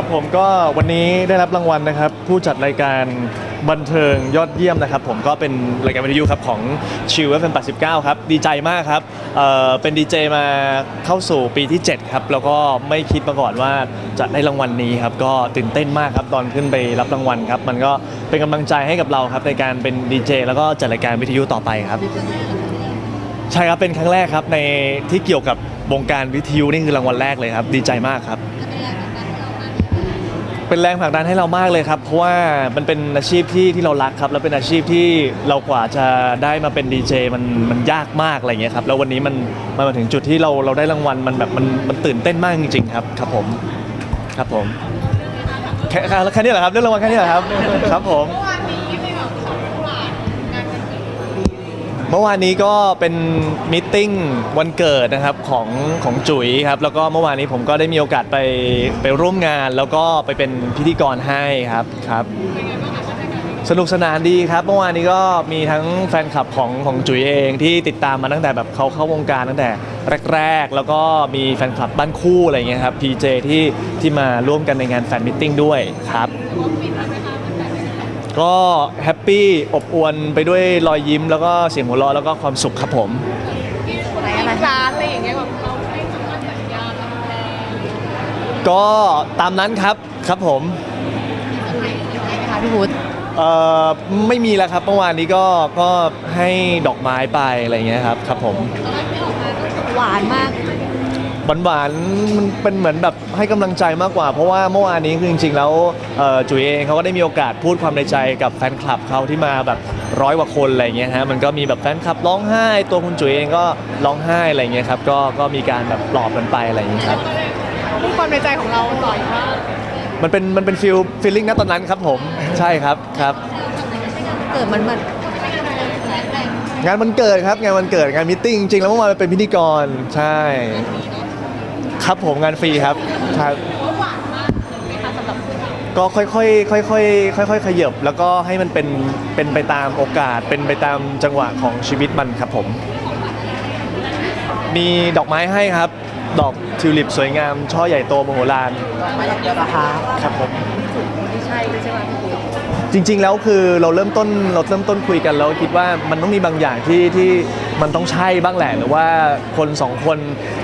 ครับผมก็วันนี้ได้รับรางวัลนะครับ ผู้จัดรายการบันเทิงยอดเยี่ยมนะครับ ผมก็เป็นรายการวิทยุครับของชิวเอฟเอ็ม89ครับ ดีใจมากครับเอ่อเป็นดีเจมาเข้าสู่ปีที่ 7 ครับ แล้วก็ไม่คิดมาก่อนว่าจะได้รางวัลนี้ครับ ก็ตื่นเต้นมากครับ ตอนขึ้นไปรับรางวัลครับ มันก็เป็นกำลังใจให้กับเราครับในการเป็นดีเจแล้วก็จัดรายการวิทยุต่อไปครับ ใช่ครับเป็นครั้งแรกครับในที่เกี่ยวกับวงการวิทยุนี่คือรางวัลแรกเลยครับ ดีใจมากครับ เป็นแรงผลักดันให้เรามากเลยครับ เพราะว่ามันเป็นอาชีพที่ที่เรารักครับ แล้วเป็นอาชีพที่เรากว่าจะได้มาเป็นดีเจมันมันยากมากอะไรเงี้ยครับ แล้ววันนี้มันมันมาถึงจุดที่เราเราได้รางวัลมันแบบมันมันตื่นเต้นมากจริงๆครับครับผมครับผมแค่แค่นี้เหรอครับเรื่องรางวัลแค่นี้เหรอครับครับผม เมื่อวานแบบของหวานงานวันเกิด เมื่อวานนี้ก็เป็นมิทติ้งวันเกิดนะครับของของจุ๋ยครับแล้วก็เมื่อวานนี้ผมก็ได้มีโอกาสไปไปร่วมงาน แล้วก็ไปเป็นพิธีกรให้ครับครับ สนุกสนานดีครับ เมื่อวานนี้ก็มีทั้งแฟนคลับของของจุ๋ยเองที่ติดตามมาตั้งแต่แบบเขาเข้าวงการตั้งแต่แรกๆ แล้วก็มีแฟนคลับบ้านคู่อะไรเงี้ยครับ PJ ที่ที่มาร่วมกันในงานแฟนมิทติ้งด้วยครับ ก็แฮปปี้อบอวลไปด้วยรอยยิ้มแล้วก็เสียงหัวเราะแล้วก็ความสุขครับผมที่คนที่ร้านอะไรอย่างเงี้ยแบบเราให้คำมั่นสัญญาเราแลก็ตามนั้นครับครับผม คะพี่พุทธเอ่อไม่มีแล้วครับเมื่อวานนี้ก็ก็ให้ดอกไม้ไปอะไรเงี้ยครับครับผม หวานมาก หวานหวานๆมันเป็นเหมือนแบบให้กำลังใจมากกว่า เพราะว่าเมื่อวานนี้คือจริงๆแล้วเอ่อจุ๋ยเองเขาก็ได้มีโอกาสพูดความในใจกับแฟนคลับเขาที่มาแบบร้อยกว่าคนอะไรเงี้ยฮะมันก็มีแบบแฟนคลับร้องไห้ ตัวคุณจุ๋ยเองก็ร้องไห้อะไรเงี้ยครับก็ก็มีการแบบปลอบกันไปอะไรอย่างเงี้ยครับ พูดความในใจของเราต่อยว่ามันเป็นมันเป็นฟิลฟิลลิ่งณตอนนั้นครับผมใช่ครับครับ เกิดมันมันงานวันเกิดครับงานวันเกิดงานมิทติ้งจริงๆแล้วเมื่อวานเป็นพิธีกรใช่ ครับผมงานฟรีครับครับหวานมากเลยไหมคะสำหรับคุณเราก็ค่อยๆค่อยๆค่อยๆขยับแล้วก็ให้มันเป็นเป็นไปตามโอกาส เป็นไปตามจังหวะของชีวิตมันครับผม มีดอกไม้ให้ครับ ดอกทิวลิปสวยงาม ช่อใหญ่โตมโหฬารมาอย่างเดียวนะคะครับผมไม่ใช่ไม่ใช่ไหมพี่พุทธจริง ๆ แล้วคือเราเริ่มต้นเราเริ่มต้นคุยกันแล้วคิดว่ามันต้องมีบางอย่างที่ที่ มันต้องใช่บ้างแหละหรือว่าคนสองคน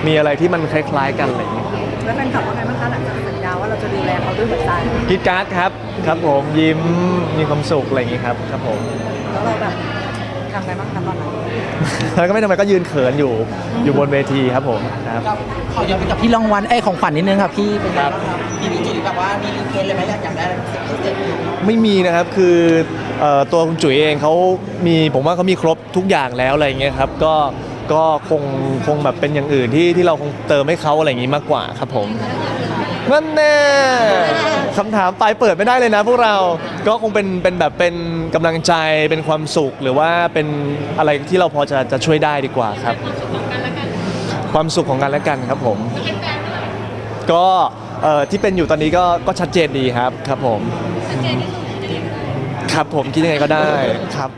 มีอะไรที่มันคล้ายๆกันอะไรอย่างเงี้ยแล้วแฟนคลับว่าไงบ้างคะหลังจากสัญญาว่าเราจะดูแลเขาด้วยหัวใจกรีดการ์ดครับครับผมยิ้มมีความสุขอะไรอย่างงี้ครับครับผม แล้วเราแบบทำไงบ้างคะตอนนั้นแล้วก็ไม่ทำไมก็ยืนเขินอยู่อยู่บนเวทีครับผมครับ ขอย้อนไปกับพี่รางวัลเอ้ยของขวัญนิดนึงครับพี่เป็นไงครับบ้างครับพี่นิจิแบบว่ามีรีเควสเลยไหมอยากอยากได้อะไรพิเศษพิเศษไหมไม่มีนะครับคือ เอ่อตัวคุณจุ๋ยเองเขามีผมว่าเขามีครบทุกอย่างแล้วอะไรอย่างเงี้ยครับก็ก็คงคงแบบเป็นอย่างอื่นที่ที่เราคงเติมให้เขาอะไรอย่างงี้มากกว่าครับผมนั่นแน่คำถามปลายเปิดไม่ได้เลยนะพวกเราก็คงเป็นเป็นแบบเป็นกำลังใจเป็นความสุขหรือว่าเป็นอะไรที่เราพอจะจะช่วยได้ดีกว่าครับ ความสุขของกันและกันครับผม ก็เอ่อที่เป็นอยู่ตอนนี้ก็ก็ชัดเจนดีครับครับผม ครับผมคิดยังไงก็ได้ครับ